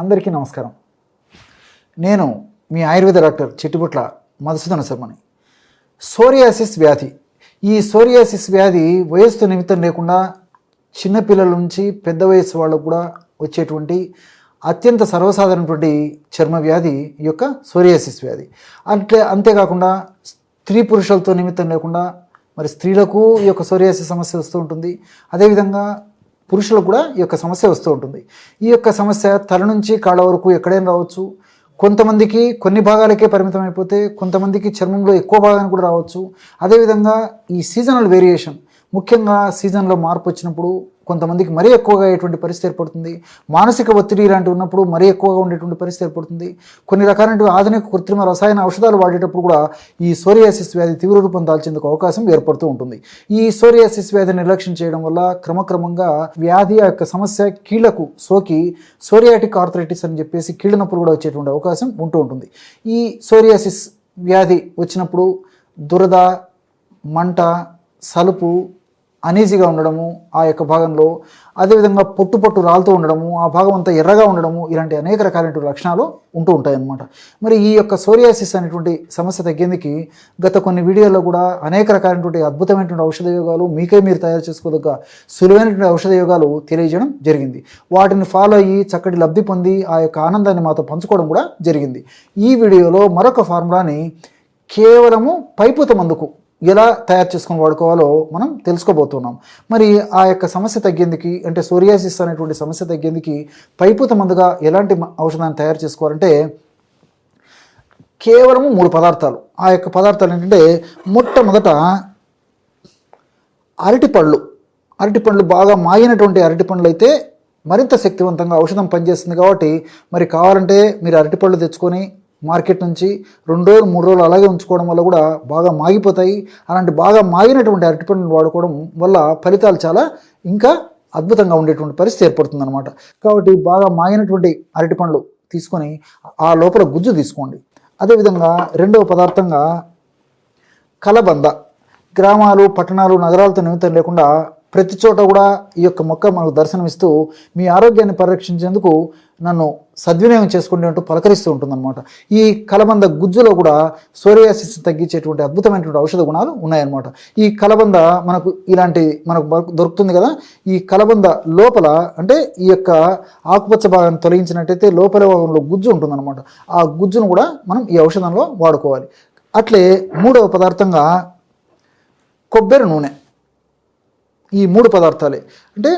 అందరికీ నమస్కారం. నేను మీ ఆయుర్వేద డాక్టర్ చిట్టుపుట్ల మధుసూదన శర్మని. సోరియాసిస్ వ్యాధి. ఈ సోరియాసిస్ వ్యాధి వయస్సు నిమిత్తం లేకుండా చిన్నపిల్లల నుంచి పెద్ద వయసు వాళ్ళకు కూడా వచ్చేటువంటి అత్యంత సర్వసాధారణటువంటి చర్మ వ్యాధి ఈ యొక్క సోరియాసిస్ వ్యాధి. అంటే అంతేకాకుండా స్త్రీ పురుషులతో నిమిత్తం లేకుండా మరి స్త్రీలకు ఈ యొక్క సోరియాసిస్ సమస్య వస్తూ ఉంటుంది. అదేవిధంగా పురుషులకు కూడా ఈ యొక్క సమస్య వస్తూ ఉంటుంది. ఈ యొక్క సమస్య తల నుంచి కాళ్ళ వరకు ఎక్కడైనా రావచ్చు. కొంతమందికి కొన్ని భాగాలకే పరిమితం అయిపోతే కొంతమందికి చర్మంలో ఎక్కువ భాగానికి కూడా రావచ్చు. అదేవిధంగా ఈ సీజనల్ వేరియేషన్ ముఖ్యంగా సీజన్లో మార్పు వచ్చినప్పుడు కొంతమందికి మరీ ఎక్కువగా అయ్యేటువంటి పరిస్థితి ఏర్పడుతుంది. మానసిక ఒత్తిడి ఇలాంటివి ఉన్నప్పుడు మరీ ఎక్కువగా ఉండేటువంటి పరిస్థితి ఏర్పడుతుంది. కొన్ని రకాలైన ఆధునిక కృత్రిమ రసాయన ఔషధాలు వాడేటప్పుడు కూడా ఈ సోరియాసిస్ వ్యాధి తీవ్ర రూపం దాల్చేందుకు అవకాశం ఏర్పడుతూ ఉంటుంది. ఈ సోరియాసిస్ వ్యాధి నిర్లక్ష్యం చేయడం వల్ల క్రమక్రమంగా వ్యాధి యొక్క సమస్య కీళ్ళకు సోకి సోరియాటిక్ ఆర్థరైటిస్ అని చెప్పేసి కీళ్ళ నొప్పులు కూడా వచ్చేటువంటి అవకాశం ఉంటూ ఉంటుంది. ఈ సోరియాసిస్ వ్యాధి వచ్చినప్పుడు దురద మంట సలుపు అనీజీగా ఉండడము ఆ యొక్క భాగంలో అదేవిధంగా పొట్టు పొట్టు రాలుతూ ఉండడము ఆ భాగం అంతా ఎర్రగా ఉండడము ఇలాంటి అనేక రకాలైనటువంటి లక్షణాలు ఉంటూ ఉంటాయన్నమాట. మరి ఈ యొక్క సోరియాసిస్ అనేటువంటి సమస్య తగ్గేందుకు గత కొన్ని వీడియోల్లో కూడా అనేక రకాలైనటువంటి అద్భుతమైనటువంటి ఔషధ యోగాలు మీకే మీరు తయారు చేసుకోదగ్గ సులువైనటువంటి ఔషధ యోగాలు తెలియజేయడం జరిగింది. వాటిని ఫాలో అయ్యి చక్కటి లబ్ధి పొంది ఆ యొక్క ఆనందాన్ని మాతో పంచుకోవడం కూడా జరిగింది. ఈ వీడియోలో మరొక ఫార్ములాని కేవలము పైపుత మందుకు ఎలా తయారు చేసుకొని వాడుకోవాలో మనం తెలుసుకోబోతున్నాం. మరి ఆ యొక్క సమస్య తగ్గేందుకు అంటే సోరియాసిస్ అనేటువంటి సమస్య తగ్గేందుకు పైపుత మందుగా ఎలాంటి ఔషధాన్ని తయారు చేసుకోవాలంటే కేవలము మూడు పదార్థాలు. ఆ యొక్క పదార్థాలు ఏంటంటే మొట్టమొదట అరటిపళ్ళు. అరటిపండ్లు బాగా మాగినటువంటి అరటిపండ్లు అయితే మరింత శక్తివంతంగా ఔషధం పనిచేస్తుంది కాబట్టి మరి కావాలంటే మీరు అరటిపళ్ళు తెచ్చుకొని మార్కెట్ నుంచి రెండు రోజులు మూడు రోజులు అలాగే ఉంచుకోవడం వల్ల కూడా బాగా మాగిపోతాయి. అలాంటి బాగా మాగినటువంటి అరటిపండ్లు వాడుకోవడం వల్ల ఫలితాలు చాలా ఇంకా అద్భుతంగా ఉండేటువంటి పరిస్థితి ఏర్పడుతుంది అనమాట కాబట్టి బాగా మాగినటువంటి అరటిపండ్లు తీసుకొని ఆ లోపల గుజ్జు తీసుకోండి. అదేవిధంగా రెండవ పదార్థంగా కలబంద. గ్రామాలు పట్టణాలు నగరాలతో నిమిత్తం లేకుండా ప్రతి చోట కూడా ఈ యొక్క మొక్క మనకు దర్శనమిస్తూ మీ ఆరోగ్యాన్ని పరిరక్షించేందుకు నన్ను సద్వినియోగం చేసుకుంటే అంటూ పలకరిస్తూ ఉంటుందన్నమాట. ఈ కలబంద గుజ్జులో కూడా సోరియాసిస్ తగ్గించేటువంటి అద్భుతమైనటువంటి ఔషధ గుణాలు ఉన్నాయన్నమాట. ఈ కలబంద మనకు ఇలాంటి మనకు దొరుకుతుంది కదా. ఈ కలబంద లోపల అంటే ఈ యొక్క ఆకుపచ్చ భాగాన్ని తొలగించినట్టయితే లోపల భాగంలో గుజ్జు ఉంటుందన్నమాట. ఆ గుజ్జును కూడా మనం ఈ ఔషధంలో వాడుకోవాలి. అట్లే మూడవ పదార్థంగా కొబ్బరి నూనె. ఈ మూడు పదార్థాలే. అంటే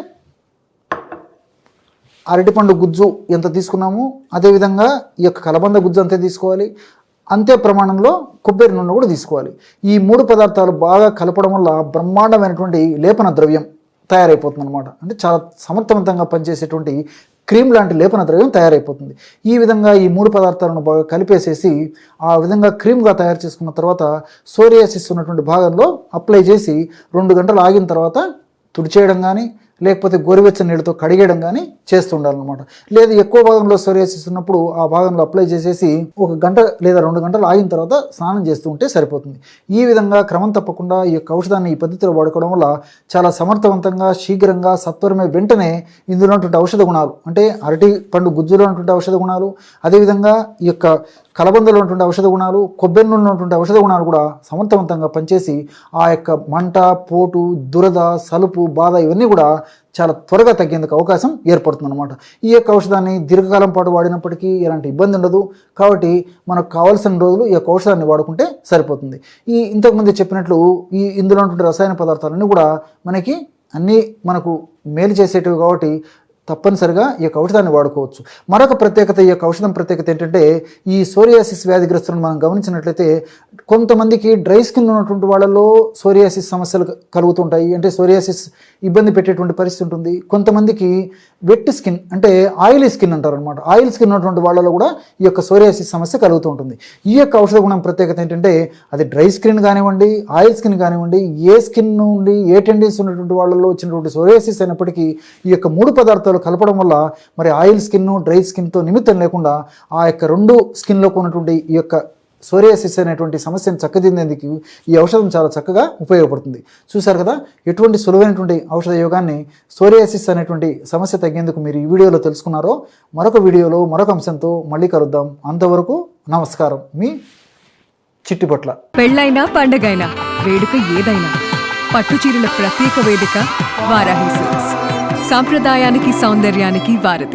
అరటిపండు గుజ్జు ఎంత తీసుకున్నామో? అదేవిధంగా ఈ యొక్క కలబంద గుజ్జు అంతే తీసుకోవాలి. అంతే ప్రమాణంలో కొబ్బరి నూనె కూడా తీసుకోవాలి. ఈ మూడు పదార్థాలు బాగా కలపడం వల్ల బ్రహ్మాండమైనటువంటి లేపన ద్రవ్యం తయారైపోతుంది అనమాట అంటే చాలా సమర్థవంతంగా పనిచేసేటువంటి క్రీమ్ లాంటి లేపన ద్రవ్యం తయారైపోతుంది. ఈ విధంగా ఈ మూడు పదార్థాలను బాగా కలిపేసేసి ఆ విధంగా క్రీమ్గా తయారు చేసుకున్న తర్వాత సోరియాసిస్ ఉన్నటువంటి భాగంలో అప్లై చేసి రెండు గంటలు ఆగిన తర్వాత తుడిచేయడం కానీ లేకపోతే గోరువెచ్చని నీళ్ళతో కడిగేయడం కానీ చేస్తుండాలన్నమాట. లేదు ఎక్కువ భాగంలో సోరియాసిస్ ఉన్నప్పుడు ఆ భాగంలో అప్లై చేసేసి ఒక గంట లేదా రెండు గంటలు ఆగిన తర్వాత స్నానం చేస్తూ ఉంటే సరిపోతుంది. ఈ విధంగా క్రమం తప్పకుండా ఈ యొక్క ఔషధాన్ని ఈ పద్ధతిలో వాడుకోవడం వల్ల చాలా సమర్థవంతంగా శీఘ్రంగా సత్వరమే వెంటనే ఇందులో ఉన్నటువంటి ఔషధ గుణాలు అంటే అరటి పండు గుజ్జులో ఉన్నటువంటి ఔషధ గుణాలు అదేవిధంగా ఈ యొక్క కలబందలో ఉన్నటువంటి ఔషధ గుణాలు కొబ్బరి నూనెలో ఉన్నటువంటి ఔషధ గుణాలు కూడా సమర్థవంతంగా పనిచేసి ఆ యొక్క మంట పోటు దురద సలుపు బాధ ఇవన్నీ కూడా చాలా త్వరగా తగ్గేందుకు అవకాశం ఏర్పడుతుంది అనమాట ఈ యొక్క ఔషధాన్ని దీర్ఘకాలం పాటు వాడినప్పటికీ ఎలాంటి ఇబ్బంది ఉండదు. కాబట్టి మనకు కావాల్సిన రోజులు ఈ యొక్క ఔషధాన్ని వాడుకుంటే సరిపోతుంది. ఈ ఇంతకుముందు చెప్పినట్లు ఈ ఇందులో ఉన్నటువంటి రసాయన పదార్థాలన్నీ కూడా మనకి అన్నీ మనకు మేలు చేసేటివి కాబట్టి తప్పనిసరిగా ఈ యొక్క ఔషధాన్ని వాడుకోవచ్చు. మరొక ప్రత్యేకత ఈ యొక్క ఔషధం ప్రత్యేకత ఏంటంటే ఈ సోరియాసిస్ వ్యాధిగ్రస్తులను మనం గమనించినట్లయితే కొంతమందికి డ్రై స్కిన్ ఉన్నటువంటి వాళ్ళలో సోరియాసిస్ సమస్యలు కలుగుతుంటాయి. అంటే సోరియాసిస్ ఇబ్బంది పెట్టేటువంటి పరిస్థితి ఉంటుంది. కొంతమందికి వెట్ స్కిన్ అంటే ఆయిలీ స్కిన్ అంటారు అనమాట ఆయిల్ స్కిన్ ఉన్నటువంటి వాళ్ళలో కూడా ఈ యొక్క సోరియాసిస్ సమస్య కలుగుతూ ఉంటుంది. ఈ యొక్క ఔషధ గుణం ప్రత్యేకత ఏంటంటే అది డ్రై స్కిన్ కానివ్వండి ఆయిల్ స్కిన్ కానివ్వండి ఏ స్కిన్ నుండి ఏ టెండెన్సీ ఉన్నటువంటి వాళ్ళలో వచ్చినటువంటి సోరియాసిస్ అయినప్పటికీ ఈ యొక్క మూడు పదార్థాలు కలపడం వల్ల మరి ఆయిల్ స్కిన్ డ్రై స్కిన్తో నిమిత్తం లేకుండా ఆ యొక్క రెండు స్కిన్లో ఉన్నటువంటి ఈ యొక్క సోరియాసిస్ అనేటువంటి సమస్యను చక్కదిద్దేందుకు ఈ ఔషధం చాలా చక్కగా ఉపయోగపడుతుంది. చూశారు కదా? ఎటువంటి సులువైనటువంటి ఔషధ యోగాన్ని సోరియాసిస్ అనేటువంటి సమస్య తగ్గేందుకు మీరు ఈ వీడియోలో తెలుసుకున్నారో మరొక వీడియోలో మరొక అంశంతో మళ్ళీ కలుద్దాం. అంతవరకు నమస్కారం. మీ చిట్టిపట్ల. పెళ్ళైనా పండగైనా వేడుక ఏదైనా పట్టు చీరల ప్రత్యేక వేదిక వారాహి సిల్క్స్ సాంప్రదాయానికి సౌందర్యానికి వారధి